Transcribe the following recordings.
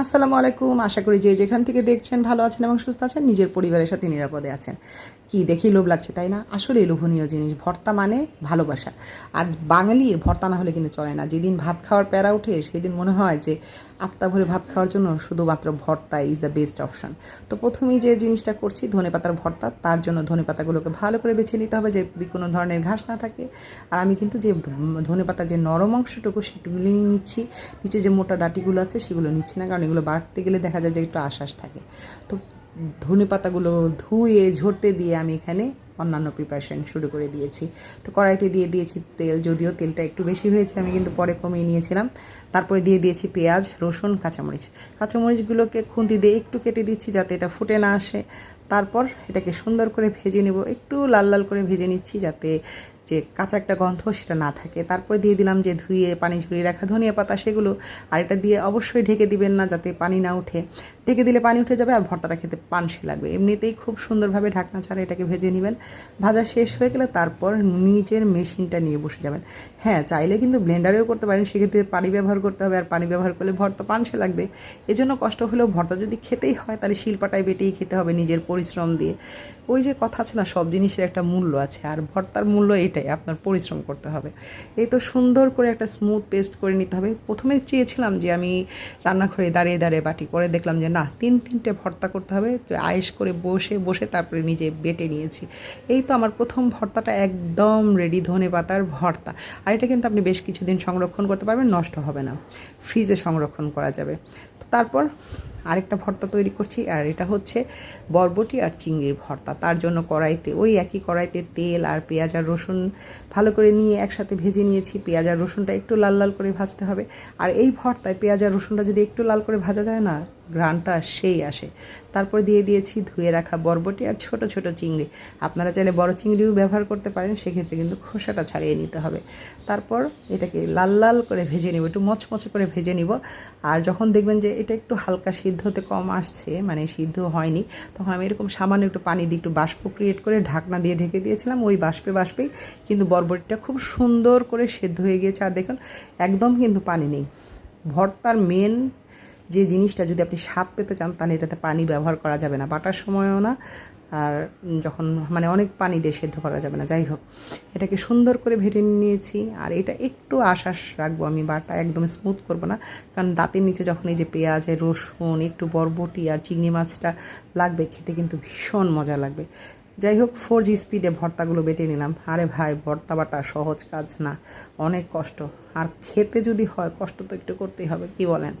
আসসালামু আলাইকুম। আশা করি যে যেখান থেকে দেখছেন, ভালো আছেন এবং সুস্থ আছেন, নিজের পরিবারের সাথে নিরাপদে আছেন। কি দেখি লোভ লাগছে, তাই না? আসলে লোভনীয় জিনিস, ভর্তা মানে ভালোবাসা। আর বাঙালির ভর্তা না হলে কিন্তু চলে না। যেদিন ভাত খাওয়ার প্যারা উঠে সেদিন মনে হয় যে আত্মা ভরে ভাত খাওয়ার জন্য শুধুমাত্র ভর্তা ইজ দ্য বেস্ট অপশন তো প্রথমেই যে জিনিসটা করছি, ধনে পাতার ভর্তা, তার জন্য ধনে পাতাগুলোকে ভালো করে বেছে নিতে হবে, যদি কোনো ধরনের ঘাস না থাকে। আর আমি কিন্তু যে ধনে পাতার যে নরম অংশটুকু সেটুগুলোই নিচ্ছি। নিচে যে মোটা ডাটিগুলো আছে, সেগুলো নিচ্ছি না, কারণ এগুলো বাড়তে গেলে দেখা যায় যে একটু আশ্বাস থাকে। তো ধনে পাতাগুলো ধুয়ে, ঝরতে দিয়ে আমি এখানে অন্যান্য প্রিপারেশন শুরু করে দিয়েছি। তো কড়াইতে দিয়ে দিয়েছি তেল, যদিও তেলটা একটু বেশি হয়েছে, আমি কিন্তু পরে কমিয়ে নিয়েছিলাম। তারপরে দিয়ে দিয়েছি পেঁয়াজ, রসুন, কাঁচামরিচ। কাঁচামরিচগুলোকে খুন্তি দিয়ে একটু কেটে দিচ্ছি যাতে এটা ফুটে না আসে। তারপর এটাকে সুন্দর করে ভেজে নেব। একটু লাল লাল করে ভেজে নিচ্ছি যাতে যে কাঁচা একটা গন্ধ সেটা না থাকে। তারপরে দিয়ে দিলাম যে ধুয়ে, পানি ঝরিয়ে রাখা ধনিয়া পাতা সেগুলো। আর এটা দিয়ে অবশ্যই ঢেকে দিবেন না যাতে পানি না উঠে। ঢেকে দিলে পানি উঠে যাবে আর ভর্তাটা খেতে পানসে লাগবে। এমনিতেই খুব সুন্দরভাবে ঢাকনা ছাড়া এটাকে ভেজে নেবেন। ভাজা শেষ হয়ে গেলে তারপর নিজের মেশিনটা নিয়ে বসে যাবেন। হ্যাঁ চাইলে কিন্তু ব্লেন্ডারেও করতে পারেন, সেক্ষেত্রে পানি ব্যবহার করতে হবে। আর পানি ব্যবহার করলে ভর্তা পানসে লাগবে। এজন্য কষ্ট হলেও ভর্তা যদি খেতেই হয়, তাহলে শিলপাটায় বেটেই খেতে হবে নিজের পরিশ্রম দিয়ে। ওই যে কথা আছে না, সব জিনিসের একটা মূল্য আছে। আর ভর্তার মূল্য এটাই, আপনার পরিশ্রম করতে হবে। এই তো সুন্দর করে একটা স্মুথ পেস্ট করে নিতে হবে। প্রথমে চেয়েছিলাম যে আমি রান্নাঘরে দাঁড়িয়ে দাঁড়িয়ে বাটি করে দেখলাম যে না, তিন তিনটে ভর্তা করতে হবে আয়েস করে বসে বসে তারপরে নিজে বেটে নিয়েছি। এই তো আমার প্রথম ভর্তাটা একদম রেডি ধনে পাতার ভর্তা। আর এটা কিন্তু আপনি বেশ কিছুদিন সংরক্ষণ করতে পারবেন, নষ্ট হবে না। ফ্রিজে সংরক্ষণ করা যাবে। তারপর আরেকটা ভর্তা তৈরি করছি, আর এটা হচ্ছে বরবটি আর চিংড়ির ভর্তা। তার জন্য কড়াইতে, ওই একই কড়াইতে তেল আর পেঁয়াজ আর রসুন ভালো করে নিয়ে একসাথে ভেজে নিয়েছি। পেঁয়াজ আর রসুনটা একটু লাল লাল করে ভাজতে হবে। আর এই ভর্তায় পেঁয়াজ আর রসুনটা যদি একটু লাল করে ভাজা যায় না ঘ্রানটা সেই আসে। তারপর দিয়ে দিয়েছি ধুয়ে রাখা বরবটি আর ছোট ছোট চিংড়ি। আপনারা চাইলে বড় চিংড়িও ব্যবহার করতে পারেন, সেক্ষেত্রে কিন্তু খোসাটা ছাড়িয়ে নিতে হবে। তারপর এটাকে লাল লাল করে ভেজে নিব, একটু মচমচে করে ভেজে নিব। আর যখন দেখবেন যে এটা একটু হালকা সিদ্ধ হতে কম আসছে মানে সিদ্ধ হয়নি, তখন আমি এরকম সামান্য একটু পানি দিয়ে একটু বাষ্প ক্রিয়েট করে ঢাকনা দিয়ে ঢেকে দিয়েছিলাম, ওই বাষ্পে বাষ্পেই কিন্তু বরবটিটা খুব সুন্দর করে সেদ্ধ হয়ে গিয়েছে। আর দেখুন, একদম কিন্তু পানি নেই। ভর্তার মেন যে জিনিসটা যদি আপনি স্বাদ পেতে চান, তাহলে এটাতে পানি ব্যবহার করা যাবে না। বাটার সময়ও না আর যখন মানে অনেক পানি দিয়ে সেদ্ধ করা যাবে না, যাই হোক। এটাকে সুন্দর করে ভেটে নিয়েছি, আর এটা একটু আশ্বাস রাখব আমি, বাটা একদম স্মুথ করব না। কারণ দাঁতের নিচে যখন এই যে পেঁয়াজ রসুন, একটু বরবটি আর চিংড়ি মাছটা লাগবে, খেতে কিন্তু ভীষণ মজা লাগবে। যাই হোক ফোর জি স্পিডে ভর্তাগুলো বেটে নিলাম। আরে ভাই, ভর্তা বাটা সহজ কাজ না, অনেক কষ্ট। আর খেতে যদি হয়, কষ্ট তো একটু করতেই হবে, কি বলেন?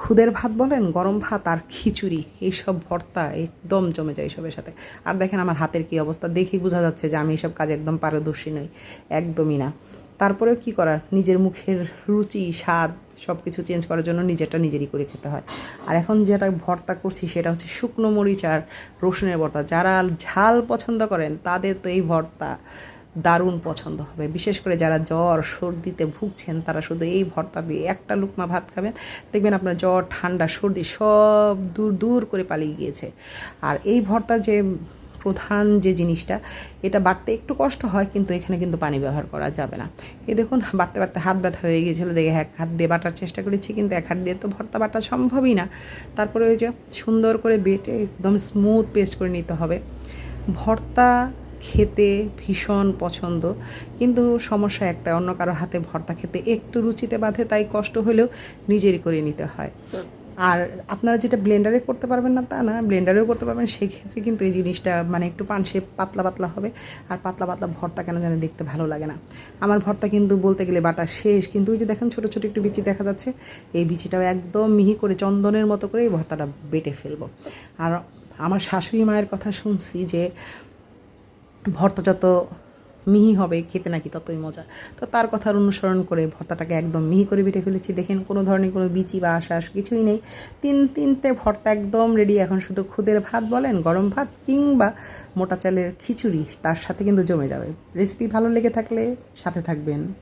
খুদের ভাত বলেন, গরম ভাত আর খিচুড়ি, এইসব ভর্তা একদম জমে যায় এসবের সাথে। আর দেখেন আমার হাতের কি অবস্থা, দেখেই বোঝা যাচ্ছে যে আমি এসব কাজে একদম পারদর্শী নই, একদমই না। তারপরেও কি করার, নিজের মুখের রুচি, স্বাদ সব কিছু চেঞ্জ করার জন্য নিজেরটা নিজেরই করে খেতে হয়। আর এখন যেটা ভর্তা করছি সেটা হচ্ছে শুকনো মরিচ আর রসুনের ভর্তা যারা ঝাল পছন্দ করেন, তাদের তো এই ভর্তা। দারুণ পছন্দ হবে। বিশেষ করে যারা জ্বর, সর্দিতে ভুগছেন, তারা শুধু এই ভর্তা দিয়ে একটা লুকমা ভাত খাবেন। দেখবেন আপনার জ্বর, ঠান্ডা, সর্দি সব দূর দূর করে পালিয়ে গিয়েছে। আর এই ভর্তার যে প্রধান যে জিনিসটা, এটা বাড়তে একটু কষ্ট হয়, কিন্তু এখানে কিন্তু পানি ব্যবহার করা যাবে না। এ দেখুন, বাড়তে বাড়তে হাত ব্যথা হয়ে গিয়েছিল, দেখে এক হাত দিয়ে বাটার চেষ্টা করেছি, কিন্তু এক হাত দিয়ে তো ভর্তা বাটা সম্ভবই না। তারপরে ওই যে সুন্দর করে বেটে একদম স্মুথ পেস্ট করে নিতে হবে। ভর্তা খেতে ভীষণ পছন্দ। কিন্তু সমস্যা একটা, অন্য কারও হাতে ভর্তা খেতে একটু রুচিতে বাঁধে, তাই কষ্ট হলেও নিজেরই করে নিতে হয়। আর আপনারা যেটা ব্লেন্ডারে করতে পারবেন না, তা না, ব্লেন্ডারেও করতে পারবেন, সেক্ষেত্রে কিন্তু এই জিনিসটা মানে একটু পানসে পাতলা পাতলা হবে। আর পাতলা পাতলা ভর্তা কেন জানে দেখতে ভালো লাগে না। আমার ভর্তা কিন্তু বলতে গেলে বাটা শেষ, কিন্তু ওই যে দেখেন ছোটো ছোটো একটু বিচি দেখা যাচ্ছে, এই বিচিটাও একদম মিহি করে, চন্দনের মতো করে এই ভর্তাটা বেটে ফেলব। আর আমার শাশুড়ি মায়ের কথা শুনছি যে ভর্তা যত মিহি হবে, খেতে নাকি ততই মজা। তো তার কথার অনুসরণ করে ভর্তাটাকে একদম মিহি করে বেটে ফেলেছি। দেখেন, কোনো ধরনের কোনো বিচি বা আশ্বাস কিছুই নেই। তিন, তিনটে ভর্তা একদম রেডি এখন শুধু খুদের ভাত বলেন, গরম ভাত কিংবা মোটা চালের খিচুড়ি, তার সাথে কিন্তু জমে যাবে। রেসিপি ভালো লেগে থাকলে সাথে থাকবেন।